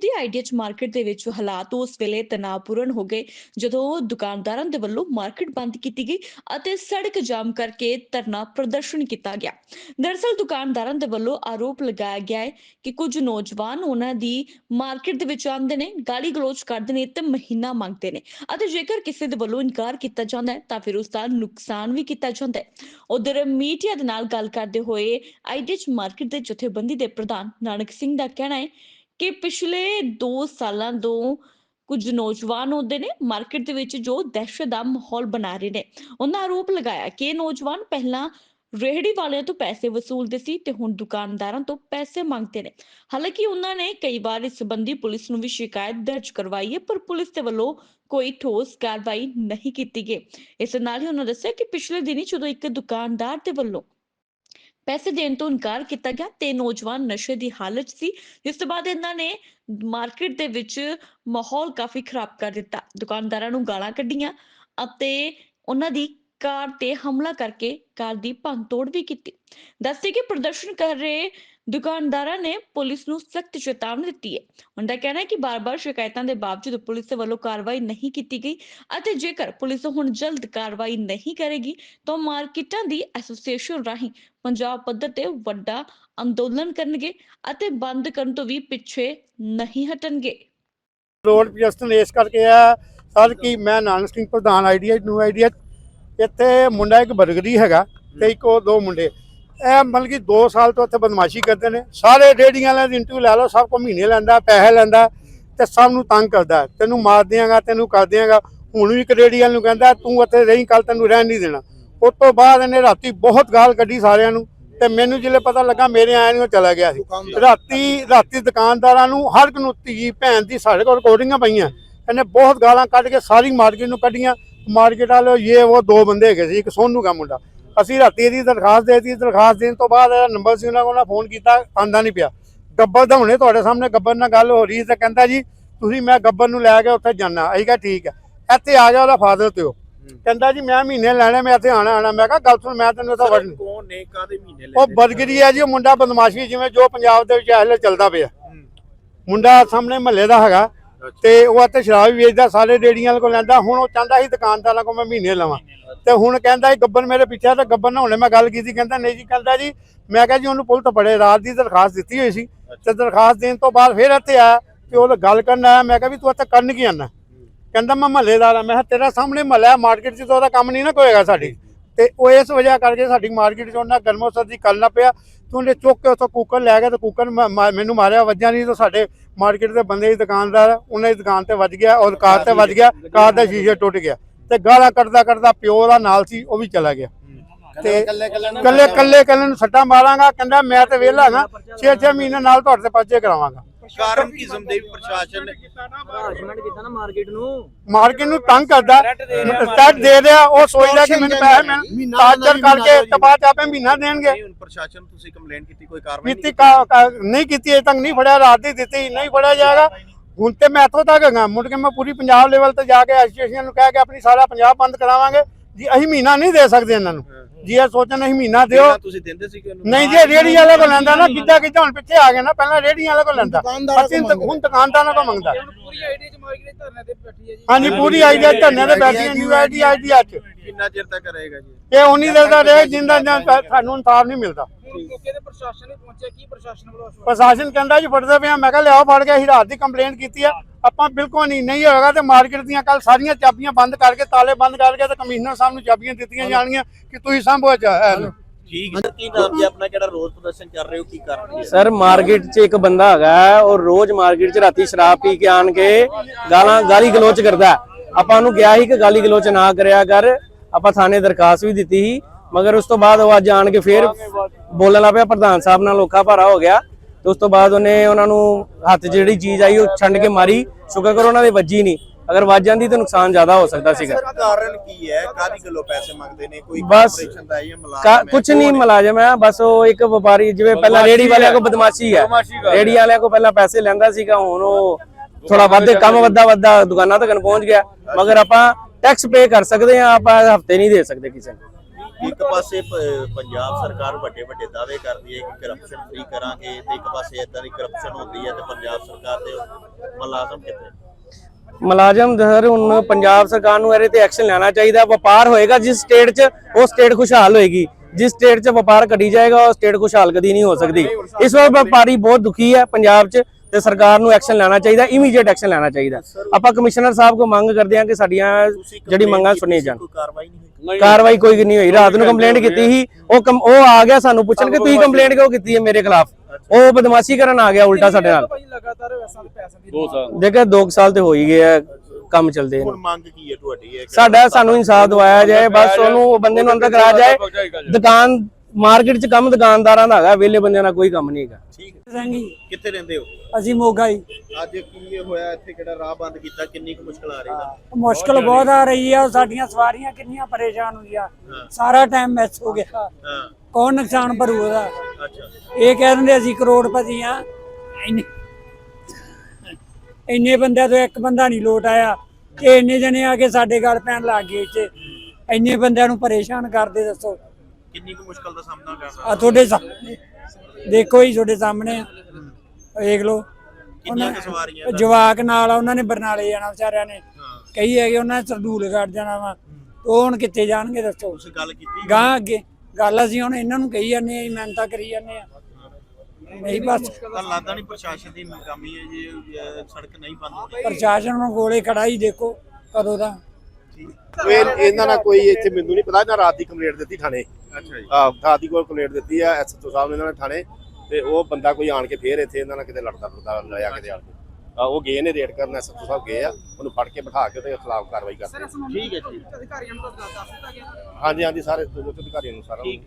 ਦੀ IDH market ਦੇ ਵਿੱਚ ਹਾਲਾਤ ਉਸ ਵੇਲੇ ਤਣਾਅਪੂਰਨ ਹੋ ਗਏ, ਜਦੋਂ ਦੁਕਾਨਦਾਰਾਂ ਦੇ ਵੱਲੋਂ ਮਾਰਕੀਟ ਬੰਦ ਕੀਤੀ ਗਈ ਅਤੇ ਸੜਕ ਜਾਮ ਕਰਕੇ ਧਰਨਾ ਪ੍ਰਦਰਸ਼ਨ ਕੀਤਾ ਗਿਆ। ਦਰਅਸਲ ਦੁਕਾਨਦਾਰਾਂ ਦੇ ਵੱਲੋਂ ਆਰੋਪ ਲਗਾਇਆ ਗਿਆ ਹੈ ਕਿ ਕੁਝ ਨੌਜਵਾਨ ਉਹਨਾਂ ਦੀ ਮਾਰਕੀਟ ਦੇ ਵਿੱਚ ਆਉਂਦੇ ਨੇ, ਗਾਲੀ ਗਲੋਚ ਕਰਦੇ ਨੇ ਤੇ ਮਹੀਨਾ ਮੰਗਦੇ ਨੇ ਅਤੇ ਜੇਕਰ ਕਿਸੇ ਦੇ ਵੱਲੋਂ ਇਨਕਾਰ ਕੀਤਾ ਜਾਂਦਾ ਹੈ ਤਾਂ ਫਿਰ ਉਸ ਦਾ ਨੁਕਸਾਨ ਵੀ ਕੀਤਾ ਜਾਂਦਾ ਹੈ। ਉਧਰ ਮੀਡੀਆ ਦੇ ਨਾਲ ਗੱਲ ਕਰਦੇ ਹੋਏ ਆਈਡੀਐਚ ਮਾਰਕੀਟ ਦੇ ਜਥੇਬੰਦੀ ਦੇ ਪ੍ਰਧਾਨ ਨਾਨਕ ਸਿੰਘ ਦਾ ਕਹਿਣਾ ਹੈ ਕਿ ਪਿਛਲੇ 2 ਸਾਲਾਂ ਤੋਂ ਕੁਝ ਨੌਜਵਾਨ ਹੁੰਦੇ ਨੇ ਮਾਰਕੀਟ ਦੇ ਵਿੱਚ ਜੋ ਦਹਿਸ਼ਤ ਦਾ ਮਾਹੌਲ ਬਣਾ ਰਹੇ ਨੇ। ਉਹਨਾਂ ਆਰੋਪ ਲਗਾਇਆ ਕਿ ਇਹ ਨੌਜਵਾਨ ਪਹਿਲਾਂ ਰੇਹੜੀ ਵਾਲਿਆਂ ਤੋਂ ਪੈਸੇ ਵਸੂਲਦੇ ਸੀ ਤੇ ਹੁਣ ਦੁਕਾਨਦਾਰਾਂ ਤੋਂ ਪੈਸੇ ਮੰਗਦੇ ਨੇ। ਹਾਲਾਂਕਿ ਉਹਨਾਂ ਨੇ ਕਈ ਵਾਰ ਇਸ ਸੰਬੰਧੀ ਪੁਲਿਸ ਨੂੰ ਵੀ ਸ਼ਿਕਾਇਤ ਦਰਜ ਕਰਵਾਈ ਹੈ, ਪਰ ਪੁਲਿਸ ਦੇ ਵੱਲੋਂ ਕੋਈ ਠੋਸ ਕਾਰਵਾਈ ਨਹੀਂ ਕੀਤੀ ਗਈ। ਇਸ ਨਾਲ ਹੀ ਉਹਨਾਂ ਦੱਸਿਆ ਕਿ ਪਿਛਲੇ ਦਿਨੀ ਜਦੋਂ ਇੱਕ ਦੁਕਾਨਦਾਰ ਦੇ ਵੱਲੋਂ ਪੈਸੇ ਦੇਣ ਤੋਂ ਇਨਕਾਰ ਕੀਤਾ ਗਿਆ ਤੇ ਨੌਜਵਾਨ ਨਸ਼ੇ ਦੀ ਹਾਲਤ ਸੀ, ਜਿਸ ਤੋਂ ਬਾਅਦ ਇਹਨਾਂ ਨੇ ਮਾਰਕੀਟ ਦੇ ਵਿੱਚ ਮਾਹੌਲ ਕਾਫੀ ਖਰਾਬ ਕਰ ਦਿੱਤਾ। ਦੁਕਾਨਦਾਰਾਂ ਨੂੰ ਗਾਲਾਂ ਕੱਢੀਆਂ ਅਤੇ ਉਹਨਾਂ ਦੀ ਕਾਰ ਤੇ ਹਮਲਾ ਕਰਕੇ ਕਾਰ ਦੀ ਭੰਨਤੋੜ ਵੀ ਕੀਤੀ। ਦੱਸਦੇ ਕਿ ਪ੍ਰਦਰਸ਼ਨ ਕਰ ਰਹੇ ਦੁਕਾਨਦਾਰਾਂ ਨੇ ਪੁਲਿਸ ਨੂੰ ਸਖਤ ਚੇਤਾਵਨੀ ਦਿੱਤੀ ਹੈ। ਉਹਨਾਂ ਦਾ ਕਹਿਣਾ ਹੈ ਕਿ ਬਾਰ-ਬਾਰ ਸ਼ਿਕਾਇਤਾਂ ਦੇ ਬਾਵਜੂਦ ਪੁਲਿਸ ਦੇ ਵੱਲੋਂ ਕਾਰਵਾਈ ਨਹੀਂ ਕੀਤੀ ਗਈ ਅਤੇ ਜੇਕਰ ਪੁਲਿਸ ਹੁਣ ਜਲਦ ਕਾਰਵਾਈ ਨਹੀਂ ਕਰੇਗੀ ਤਾਂ ਮਾਰਕੀਟਾਂ ਦੀ ਐਸੋਸੀਏਸ਼ਨ ਰਾਹੀਂ ਪੰਜਾਬ ਪੱਧਰ ਤੇ ਵੱਡਾ ਅੰਦੋਲਨ ਕਰਨਗੇ ਅਤੇ ਬੰਦ ਕਰਨ ਤੋਂ ਵੀ ਪਿੱਛੇ ਨਹੀਂ ਹਟਣਗੇ। ਰੋਡ ਪ੍ਰਜਸਟਨ ਇਸ ਕਰਕੇ ਆ ਸਰ, ਕਿ ਮੈਂ ਨਾਨਕ ਸਿੰਘ ਪ੍ਰਧਾਨ ਆਈਡੀਆ ਨੂੰ ਆਈਡੀਆ ਇੱਥੇ ਮੁੰਡਾ ਇੱਕ ਬਰਗਰੀ ਹੈਗਾ ਤੇ ਇੱਕ ਉਹ ਦੋ ਮੁੰਡੇ। ਇਹ ਮਤਲਬ ਕਿ 2 ਸਾਲ ਤੋਂ ਇੱਥੇ ਬਦਮਾਸ਼ੀ ਕਰਦੇ ਨੇ। ਸਾਰੇ ਰੇੜੀਆਂ ਵਾਲਿਆਂ ਦੀ ਇੰਟਰਵਿਊ ਲੈ ਲਓ ਸਭ ਕੋ ਮਹੀਨੇ ਲੈਂਦਾ ਪੈਸੇ ਲੈਂਦਾ ਤੇ ਸਭ ਨੂੰ ਤੰਗ ਕਰਦਾ। ਤੈਨੂੰ ਮਾਰ ਦਿਆਂਗਾ ਤੈਨੂੰ ਕਰ ਦਿਆਂਗਾ। ਹੁਣ ਵੀ ਇੱਕ ਰੇੜੀ ਵਾਲੇ ਨੂੰ ਕਹਿੰਦਾ ਤੂੰ ਇੱਥੇ ਰਹੀ ਕੱਲ ਤੈਨੂੰ ਰਹਿਣ ਨਹੀਂ ਦੇਣਾ। ਉਸ ਤੋਂ ਬਾਅਦ ਇਹਨੇ ਰਾਤੀ ਬਹੁਤ ਗਾਲ ਕੱਢੀ ਸਾਰਿਆਂ ਨੂੰ ਤੇ ਮੈਨੂੰ ਜਿਲੇ ਪਤਾ ਲੱਗਾ ਮੇਰੇ ਆਇਆ ਨਹੀਂ ਉਹ ਚਲਾ ਗਿਆ ਸੀ। ਰਾਤੀ ਰਾਤੀ ਦੁਕਾਨਦਾਰਾਂ ਨੂੰ ਹਰ ਇੱਕ ਨੂੰ ਧੀ ਭੈਣ ਦੀ ਸਾਡੇ ਕੋਲ ਰਿਕਾਰਡਿੰਗਾਂ ਪਈਆਂ। ਇਹਨੇ ਬਹੁਤ ਗਾਲਾਂ ਕੱਢ ਕੇ ਸਾਰੀ ਮਾਰਕੀਟ ਨੂੰ ਕੱਢੀਆਂ। ਮਾਰਕੀਟ ਵਾਲੇ ਇਹ ਉਹ ਦੋ ਬੰਦੇ ਹੈਗੇ ਸੀ ਇੱਕ ਸੋਨੂ ਦਾ ਮੁੰਡਾ। ਅਸੀਂ ਰਾਤੀ ਇਹਦੀ ਦਰਖਾਸਤ ਦਿੱਤੀ ਦਰਖਾਸਤ ਦੇਣ ਤੋਂ ਬਾਅਦ ਇਹਦਾ ਨੰਬਰ ਸੀ ਉਹਨਾਂ ਕੋਲ ਫੋਨ ਕੀਤਾ ਆਂਦਾ ਨਹੀਂ ਪਿਆ। ਗੱਬਰ ਦਾ ਹੁਣੇ ਤੁਹਾਡੇ ਸਾਹਮਣੇ ਗੱਬਰ ਨਾਲ ਗੱਲ ਹੋ ਰਹੀ ਸੀ ਤੇ ਕਹਿੰਦਾ ਜੀ ਤੁਸੀਂ ਮੈਂ ਗੱਬਰ ਨੂੰ ਲੈ ਕੇ ਉੱਥੇ ਜਾਣਾ ਅਸੀਂ ਕਿਹਾ ਠੀਕ ਹੈ। ਇੱਥੇ ਆ ਗਿਆ ਉਹਦਾ ਫਾਦਰ ਤੇ ਉਹ। ਕਹਿੰਦਾ ਜੀ ਮੈਂ ਮਹੀਨੇ ਲੈਣੇ ਮੈਂ ਇੱਥੇ ਆਣਾ ਆਣਾ। ਮੈਂ ਕਿਹਾ ਗੱਲ ਸੁਣ ਮੈਂ ਤੈਨੂੰ ਤਾਂ ਵੜਨ ਕੌਣ ਨੇ ਕਾਦੇ ਮਹੀਨੇ ਉਹ ਬਦਗਰੀ ਹੈ ਜੀ ਉਹ ਮੁੰਡਾ ਬਦਮਾਸ਼ੀ ਜਿਵੇਂ ਜੋ ਪੰਜਾਬ ਦੇ ਵਿੱਚ ਇਹਲੇ ਚੱਲਦਾ ਪਿਆ। ਮੁੰਡਾ ਸਾਹਮਣੇ ਮਹੱਲੇ ਦਾ ਹੈਗਾ। ਤੇ ਉਹ ਇੱਥੇ ਸ਼ਰਾਬ ਵੀ ਵੇਚਦਾ ਸਾਰੇ ਰੇੜੀਆਂ ਕੋਲ ਲੈਂਦਾ ਹੁਣ ਉਹ ਚਾਹੁੰਦਾ ਸੀ ਦੁਕਾਨਦਾਰਾਂ ਕੋਲ ਮੈਂ ਮਹੀਨੇ ਲਵਾਂ। ਤੇ ਹੁਣ ਕਹਿੰਦਾ ਇਹ ਗੱਬਰ ਮੇਰੇ ਪਿੱਛੇ ਤੇ ਗੱਬਰ ਨਾਲ ਹੁਣੇ ਮੈਂ ਗੱਲ ਕੀਤੀ ਕਹਿੰਦਾ ਨਹੀਂ ਜੀ ਕਹਿੰਦਾ ਜੀ ਮੈਂ ਕਿਹਾ ਜੀ ਉਹਨੂੰ ਪੁਲਿਸ ਤੋਂ ਬੜੇ ਰਾਤ ਦੀ ਦਰਖਾਸਤ ਦਿੱਤੀ ਹੋਈ ਸੀ। ਤੇ ਦਰਖਾਸਤ ਦੇਣ ਤੋਂ ਬਾਅਦ ਫਿਰ ਇੱਥੇ ਆਇਆ ਤੇ ਉਹ ਗੱਲ ਕਰਨ ਆਇਆ ਮੈਂ ਕਿਹਾ ਵੀ ਤੂੰ ਇੱਥੇ ਕਰਨ ਕੀ ਆਣਾ ਕਹਿੰਦਾ ਮੈਂ ਮਹੱਲੇਦਾਰ ਆ। ਮੈਂ ਕਿਹਾ ਤੇਰਾ ਸਾਹਮਣੇ ਮਹੱਲਾ ਮਾਰਕੀਟ 'ਚ ਤਾਂ ਉਹਦਾ ਕੰਮ ਨਹੀਂ ਨਾ ਕੋਏਗਾ ਸਾਡੀ। ਤੇ ਉਹ ਇਸ ਵਜ੍ਹਾ ਕਰਕੇ ਸਾਡੀ ਮਾਰਕੀਟ 'ਚ ਉਹਨਾਂ ਗਰਮੋ ਸਰਦੀ ਕਰਨਾ ਪਿਆ। ਤੇ ਉਹਨੇ ਚੁੱਕ ਕੇ ਉੱਥੋਂ ਕੁੱਕਰ ਲੈ ਗਿਆ ਤੇ ਕੁੱਕਰ ਨੂੰ ਮੈਨੂੰ ਮਾਰਿਆ ਵੱਜਿਆ ਨਹੀਂ ਤਾਂ ਸਾਡੇ ਮਾਰਕੀਟ ਦੇ ਬੰਦੇ ਦੀ ਦੁਕਾਨਦਾਰ ਆ, ਉਹਨਾਂ ਦੀ ਦੁਕਾਨ ਤੇ ਵੱਜ ਗਿਆ ਔਰ ਕਾਰ ਤੇ ਵੱਜ ਗਿਆ ਕਾਰ ਦਾ ਸ਼ੀਸ਼ੇ ਟੁੱਟ ਗਿਆ। ਤੇ ਗਾਲਾਂ ਕੱਢਦਾ ਕੱਢਦਾ ਪਿਓ ਦਾ ਨਾਲ ਸੀ ਉਹ ਵੀ ਚਲਾ ਗਿਆ। ਤੇ ਕੱਲੇ ਕੱਲੇ ਕੱਲੇ ਕੱਲੇ ਨੂੰ ਸੱਟਾਂ ਮਾਰਾਂਗਾ ਕਹਿੰਦਾ ਮੈਂ ਤੇ ਵਿਹਲਾ ਹਾਂ 6-6 ਮਹੀਨੇ ਨਾਲ ਤੁਹਾਡੇ ਤੇ ਪਰਚੇ ਕਰਾਵਾਂਗਾ। ਕਾਰਨ ਕਿਸਮ ਦੇ ਵੀ ਪ੍ਰਸ਼ਾਸਨ ਨੇ? ਹਰਾਸਮੈਂਟ ਕੀਤਾ ਨਾ ਮਾਰਕੀਟ ਨੂੰ। ਮਾਰਕੀਟ ਨੂੰ ਤੰਗ ਕਰਦਾ। ਸਟਾਰਟ ਦੇ ਰਿਹਾ ਉਹ ਸੋਚਦਾ ਕਿ ਮੈਨੂੰ ਪੈਸੇ ਮਿਲਣ ਟਾਰਚਰ ਕਰਕੇ ਤੇ ਬਾਅਦ 'ਚ ਆਪੇ ਮਹੀਨਾ ਦੇਣਗੇ। ਨਹੀਂ ਹੁਣ ਪ੍ਰਸ਼ਾਸਨ ਤੁਸੀਂ ਕੰਪਲੇਂਟ ਕੀਤੀ ਕੋਈ ਕਾਰਵਾਈ ਕੀਤੀ ਕਾ- ਕਾ- ਨਹੀਂ ਕੀਤੀ ਅਜੇ ਤੱਕ ਨਹੀਂ ਫੜਿਆ ਰਾਤ ਦੀ ਦਿੱਤੀ ਨਹੀਂ ਫੜਿਆ ਜਾਏਗਾ। ਹੁਣ ਤੇ ਮੈਂ ਇੱਥੋਂ ਤੱਕ ਹੈਗਾ ਮੁੜ ਕੇ ਮੈਂ ਪੂਰੀ ਪੰਜਾਬ ਲੈਵਲ ਤੇ ਜਾ ਕੇ ਐਸੋਸੀਏਸ਼ਨ ਨੂੰ ਕਹਿ ਕੇ ਆਪਣੀ ਸਾਰਾ ਪੰਜਾਬ ਬੰਦ ਕਰਾਵਾਂਗੇ। ਜੀ ਅਸੀਂ ਮਹੀਨਾ ਨਹੀਂ ਦੇ ਸਕਦੇ ਇਹਨਾਂ ਨੂੰ। ਜੀ ਇਹ ਸੋਚਣ ਅਸੀਂ ਮਹੀਨਾ ਦਿਓ। ਪਹਿਲਾਂ ਤੁਸੀਂ ਦਿੰਦੇ ਸੀ ਕਿ ਨਹੀਂ ਜੇ ਰੇੜੀ ਵਾਲੇ ਕੋਲ ਲੈਂਦਾ ਨਾ ਕਿੱਦਾਂ ਕਿੱਦਾਂ ਹੁਣ ਪਿੱਛੇ ਆ ਗਏ ਨਾ ਪਹਿਲਾਂ ਰੇੜੀ ਵਾਲੇ ਕੋਲ ਲੈਂਦਾ। ਅਸੀਂ ਤਾਂ ਹੁਣ ਦੁਕਾਨਦਾਰਾਂ ਕੋਲ ਮੰਗਦਾ। ਪੂਰੀ ਆਈਡੀਆ ਚ ਮਾਰਕੀਟ ਧਰਨੇ ਤੇ ਬੈਠੀ ਹੈ ਜੀ। ਹਾਂਜੀ ਪੂਰੀ ਆਈਡੀਆ ਧੰਨੇ ਤੇ ਬੈਠੀ ਹੈ ਨਿਊ ਆਈਡੀ ਆਈਡੀ ਅੱਜ। ਕਿੰਨਾ ਚਿਰ ਤੱਕ ਰਹੇਗਾ ਜੀ? ਇਹ ਉਨੀ ਦੇਰ ਦਾ ਰਹੇ ਜਿੰਦਾ ਸਾਨੂੰ ਇਨਸਾਫ ਨਹੀਂ ਮਿਲਦਾ। ਪ੍ਰਸ਼ਾਸਨ ਨੇ ਪਹੁੰਚਿਆ ਕੀ ਪ੍ਰਸ਼ਾਸਨ ਵੱਲੋਂ ਆਸ਼ਵਾਸਨ ਪ੍ਰਸ਼ਾਸਨ ਕਹਿੰਦਾ ਜੀ ਫੜਦੇ ਪਿਆ ਮੈਂ ਕਿਹਾ ਲਿਆਓ ਫੜ ਕੇ ਅਸੀਂ ਰਾਤ ਦੀ ਕੰਪਲੇਂਟ ਕੀਤੀ ਆ। ਆਪਾਂ ਬਿਲਕੁਲ ਨਹੀਂ ਨਹੀਂ ਹੋਏਗਾ ਤੇ ਮਾਰਕੀਟ ਦੀਆਂ ਕੱਲ ਸਾਰੀਆਂ ਚਾਬੀਆਂ ਬੰਦ ਕਰਕੇ ਤਾਲੇ ਬੰਦ ਕਰਕੇ ਤੇ ਕਮਿਸ਼ਨਰ ਸਾਹਿਬ ਨੂੰ ਚਾਬੀਆਂ ਦਿੱਤੀਆਂ ਜਾਣਗੀਆਂ ਕਿ ਤੁਸੀਂ ਸੰਭੋ। ਠੀਕ ਹੈ ਕੀ ਨਾਮ ਜੀ ਆਪਣਾ ਕਿਹੜਾ ਰੋਜ਼ ਪ੍ਰਦਰਸ਼ਨ ਕਰ ਰਹੇ ਹੋ ਕੀ ਕਰ ਰਹੇ ਹੋ? ਸਰ ਮਾਰਕੀਟ 'ਚ ਇੱਕ ਬੰਦਾ ਹੈਗਾ ਉਹ ਰੋਜ਼ ਮਾਰਕੀਟ 'ਚ ਰਾਤੀ ਸ਼ਰਾਬ ਪੀ ਕੇ ਆਣ ਕੇ ਗਾਲਾਂ ਗਾਲੀ ਗਲੋਚ ਕਰਦਾ। ਆਪਾਂ ਉਹਨੂੰ ਕਿਹਾ ਸੀ ਕਿ ਗਾਲੀ ਗਲੋਚ ਨਾ ਕਰਿਆ ਕਰ ਆਪਾਂ ਥਾਣੇ ਦਰਖਾਸਤ ਵੀ ਦਿੱਤੀ ਸੀ ਮਗਰ ਉਸ ਤੋਂ ਬਾਅਦ ਉਹ ਅੱਜ ਆਣ ਕੇ ਫੇਰ ਬੋਲਣ ਲੱਗ ਪਿਆ ਪ੍ਰਧਾਨ ਸਾਹਿਬ ਨਾਲ ਲੋਕਾ ਭਾਰਾ ਹੋ ਗਿਆ। ਤੇ ਉਸ ਤੋਂ ਬਾਅਦ ਉਹਨੇ ਉਹਨਾਂ ਨੂੰ ਹੱਥ 'ਚ ਜਿਹੜੀ ਚੀਜ਼ ਆਈ ਉਹ ਛੰਡ ਕੇ ਮਾਰੀ। ਸ਼ੁਕਰ ਕਰੋ ਉਹਨਾਂ ਦੇ ਵੱਜੀ ਨਹੀਂ। ਅਗਰ ਵੱਜ ਜਾਂਦੀ ਤਾਂ ਨੁਕਸਾਨ ਜ਼ਿਆਦਾ ਹੋ ਸਕਦਾ ਸੀਗਾ। ਸਰ ਕਾਰਨ ਕੀ ਹੈ? ਕਾਦੀ ਗੱਲੋਂ ਪੈਸੇ ਮੰਗਦੇ ਨੇ? ਕੋਈ ਬਸ corporation ਦਾ ਮੁਲਾਜ਼ਮ ਹੈ? ਨਹੀਂ ਮੁਲਾਜ਼ਮ ਹੈ। ਬਸ ਉਹ ਇੱਕ ਵਪਾਰੀ ਜਿਵੇਂ ਪਹਿਲਾਂ ਰੇੜੀ ਵਾਲਿਆਂ ਕੋ ਬਦਮਾਸ਼ੀ ਹੈ। ਰੇੜੀ ਵਾਲਿਆਂ ਕੋ ਪਹਿਲਾਂ ਪੈਸੇ ਲੈਂਦਾ ਸੀਗਾ ਹੁਣ ਉਹ ਥੋੜਾ ਵੱਧ ਕੰਮ ਵੱਧਾ ਵੱਧਾ ਦੁਕਾਨਾਂ ਤੱਕ ਪਹੁੰਚ ਗਿਆ। ਮਗਰ ਆਪਾਂ ਟੈਕਸ ਪੇ ਕਰ ਸਕਦੇ ਹਾਂ ਆਪਾਂ ਹਫ਼ਤੇ ਨਹੀਂ ਦੇ ਸਕਦੇ ਕਿਸੇ ਨੂੰ। ਇੱਕ ਪਾਸੇ ਪੰਜਾਬ ਸਰਕਾਰ ਵੱਡੇ ਵੱਡੇ ਦਾਅਵੇ ਕਰਦੀ ਹੈ ਕਿ ਕਰਪਸ਼ਨ ਫ੍ਰੀ ਕਰਾਂਗੇ ਤੇ ਇੱਕ ਪਾਸੇ ਇਦਾਂ ਦੀ ਕਰਪਸ਼ਨ ਹੁੰਦੀ ਹੈ ਤੇ ਪੰਜਾਬ ਸਰਕਾਰ ਦੇ ਮੁਲਾਜ਼ਮ ਕਿੱਥੇ ਮੁਲਾਜ਼ਮ ਸਰ ਹੁਣ ਪੰਜਾਬ ਸਰਕਾਰ ਨੂੰ ਇਹਦੇ ਤੇ ਐਕਸ਼ਨ ਲੈਣਾ ਚਾਹੀਦਾ। ਵਪਾਰ ਹੋਏਗਾ ਜਿਸ ਸਟੇਟ 'ਚ, ਉਹ ਸਟੇਟ ਖੁਸ਼ਹਾਲ ਹੋਏਗੀ। ਜਿਸ ਸਟੇਟ 'ਚ ਵਪਾਰ ਕੱਢੀ ਜਾਏਗਾ, ਉਹ ਸਟੇਟ ਖੁਸ਼ਹਾਲ ਕਦੀ ਨਹੀਂ ਹੋ ਸਕਦੀ। ਇਸ ਵਾਰ ਵਪਾਰੀ ਬਹੁਤ ਦੁਖੀ ਹੈ ਪੰਜਾਬ 'ਚ। ਤੇ ਸਰਕਾਰ ਨੂੰ ਐਕਸ਼ਨ ਲੈਣਾ ਚਾਹੀਦਾ ਇਮੀਡੀਏਟ ਐਕਸ਼ਨ ਲੈਣਾ ਚਾਹੀਦਾ। ਆਪਾਂ ਕਮਿਸ਼ਨਰ ਸਾਹਿਬ ਕੋ ਮੰਗ ਕਰਦੇ ਹਾਂ ਕਿ ਸਾਡੀਆਂ ਤੁਸੀਂ ਜਿਹੜੀ ਮੰਗਾਂ ਕੀਤੀ ਸੁਣੀਆਂ ਜਾਣ। ਕਾਰਵਾਈ ਕੋਈ ਨਹੀਂ ਹੋਈ। ਰਾਤ ਨੂੰ ਕੰਪਲੇਂਟ ਕੀਤੀ ਸੀ ਉਹ ਉਹ ਆ ਗਿਆ ਸਾਨੂੰ ਪੁੱਛਣ ਕਿ ਤੁਸੀਂ ਕੰਪਲੇਂਟ ਕਿਉਂ ਕੀਤੀ ਹੈ ਮੇਰੇ ਖਿਲਾਫ? ਉਹ ਬਦਮਾਸ਼ੀ ਕਰਨ ਆ ਗਿਆ ਉਲਟਾ ਸਾਡੇ ਨਾਲ। ਦੇਖਿਆ 2 ਸਾਲ ਤੇ ਹੋ ਹੀ ਗਏ ਆ ਕੰਮ ਚੱਲਦੇ ਹੁਣ ਨੇ ਮੰਗ ਕੀ ਹੈ ਤੁਹਾਡੀ? ਸਾਡਾ ਸਾਨੂੰ ਇਨਸਾਫ ਦਵਾਇਆ ਜਾਏ ਬਸ ਉਹਨੂੰ ਉਹ ਬੰਦੇ ਨੂੰ ਅੰਦਰ ਕਰਾਇਆ ਜਾਏ। ਦੁਕਾਨ ਮਾਰਕੀਟ 'ਚ ਕੰਮ ਦੁਕਾਨਦਾਰਾਂ ਦਾ ਹੈਗਾ ਵਿਹਲੇ ਬੰਦਿਆਂ ਦਾ ਕੋਈ ਕੰਮ ਨਹੀਂ ਹੈਗਾ। ਠੀਕ ਹੈ। ਸਿੰਘ ਜੀ ਕਿੱਥੇ ਰਹਿੰਦੇ ਹੋ? ਅਸੀਂ ਮੋਗਾ ਹੀ ਅੱਜ ਕੀ ਹੋਇਆ ਇੱਥੇ ਕਿਹੜਾ ਰਾਹ ਬੰਦ ਕੀਤਾ ਕਿੰਨੀ ਕੁ ਮੁਸ਼ਕਲ ਆ ਰਹੀ ਹੈ ਮੁਸ਼ਕਲ ਬਹੁਤ ਆ ਰਹੀ ਆ ਸਾਡੀਆਂ ਸਵਾਰੀਆਂ ਕਿੰਨੀਆਂ ਪਰੇਸ਼ਾਨ ਹੋਈਆਂ। ਸਾਰਾ ਟਾਈਮ ਮਿਸ ਹੋ ਗਿਆ। ਹਾਂ। ਕੌਣ ਨੁਕਸਾਨ ਭਰੂ ਉਹਦਾ? ਅੱਛਾ। ਇਹ ਕਹਿ ਦਿੰਦੇ ਅਸੀਂ ਕਰੋੜਪਤੀ ਆ। ਇੰਨੇ ਇੰਨੇ ਬੰਦਿਆਂ ਤੋਂ ਇੱਕ ਬੰਦਾ ਨਹੀਂ ਲੋਟ ਆਇਆ। ਤੇ ਇੰਨੇ ਜਣੇ ਆ ਕੇ ਸਾਡੇ ਗੱਲ ਪੈਣ ਲੱਗ ਗਏ ਇੱਥੇ। ਇੰਨੇ ਬੰਦਿਆਂ ਨੂੰ ਪਰੇਸ਼ਾਨ ਕਰਦੇ ਦੱਸੋ। ਕਿੰਨੀ ਕੁ ਮੁਸ਼ਕਲ ਦਾ ਸਾਹਮਣਾ ਕਰਨਾ ਆ ਤੁਹਾਡੇ ਸਾਹਮਣੇ ਦੇਖੋ ਹੀ ਤੁਹਾਡੇ ਸਾਹਮਣੇ। ਆ ਦੇਖ ਲਓ। ਕਿੰਨੀਆਂ ਕੁ ਸਵਾਰੀਆਂ ਜਵਾਕ ਨਾਲ ਆ, ਉਹਨਾਂ ਨੇ ਬਰਨਾਲੇ ਜਾਣਾ ਵਿਚਾਰਿਆਂ ਨੇ। ਹਾਂ। ਕਈ ਹੈਗੇ ਉਹਨਾਂ ਨੇ ਸਰਦੂਲ ਕੱਢ ਜਾਣਾ ਵਾ। ਉਹ ਹੁਣ ਕਿੱਥੇ ਜਾਣਗੇ ਦੱਸੋ। ਤੁਸੀਂ ਗੱਲ ਕੀਤੀ ਗਾਂ ਅੱਗੇ। ਗੱਲ ਅਸੀਂ ਹੁਣ ਇਹਨਾਂ ਨੂੰ ਕਹੀ ਜਾਂਦੇ ਆ ਮਿਹਨਤਾਂ ਕਰੀ ਜਾਂਦੇ ਆ ਨਹੀਂ ਬਸ। ਤਾਂ ਲੱਗਦਾ ਨਹੀਂ ਪ੍ਰਸ਼ਾਸਨ ਦੀ ਨਾਕਾਮੀ ਹੈ ਜੀ ਅਹ ਸੜਕ ਨਹੀਂ ਬੰਦ ਹੋਣੀ ਪ੍ਰਸ਼ਾਸਨ ਨੂੰ ਗੋਲੇ ਖੜਾ ਹੀ ਦੇਖੋ ਕਦੋਂ ਦਾ। ਇਹ ਇਹਨਾਂ ਨਾਲ ਕੋਈ ਇੱਥੇ ਮੈਨੂੰ ਨਹੀਂ ਪਤਾ ਇਹਨਾਂ ਰਾਤ ਦੀ ਕੰਪਲੇਂਟ ਦਿੱਤੀ ਥਾਣੇ। ਅੱਛਾ ਜੀ। ਆ ਰਾਤ ਦੀ ਕੋਈ ਕੰਪਲੇਂਟ ਦਿੱਤੀ ਆ ਐਸਐਚਓ ਸਾਹਿਬ ਨੇ ਇਹਨਾਂ ਨੇ ਥਾਣੇ ਤੇ ਉਹ ਬੰਦਾ ਕੋਈ ਆਣ ਕੇ ਫੇਰ ਇੱਥੇ ਇਹਨਾਂ ਨਾਲ ਕਿਤੇ ਲੜਦਾ ਲੜਦਾ ਲਿਆ ਕਿਤੇ ਆਣ ਕੇ। ਆ ਉਹ ਗਏ ਨੇ ਰੇਡ ਕਰਨ ਐਸਐਚਓ ਸਾਹਿਬ ਗਏ ਆ ਉਹਨੂੰ ਫੜ ਕੇ ਬਿਠਾ ਕੇ ਉਹਦੇ ਖਿਲਾਫ ਕਾਰਵਾਈ ਕਰਦੇ। ਠੀਕ ਹੈ ਜੀ। ਅਧਿਕਾਰੀਆਂ ਨੂੰ ਦੱਸ ਦਿੱਤਾ ਗਿਆ। ਹਾਂਜੀ ਹਾਂਜੀ ਸਾਰੇ ਅਧਿਕਾਰੀਆਂ ਨੂੰ ਸਾਰਾ ਠੀਕ।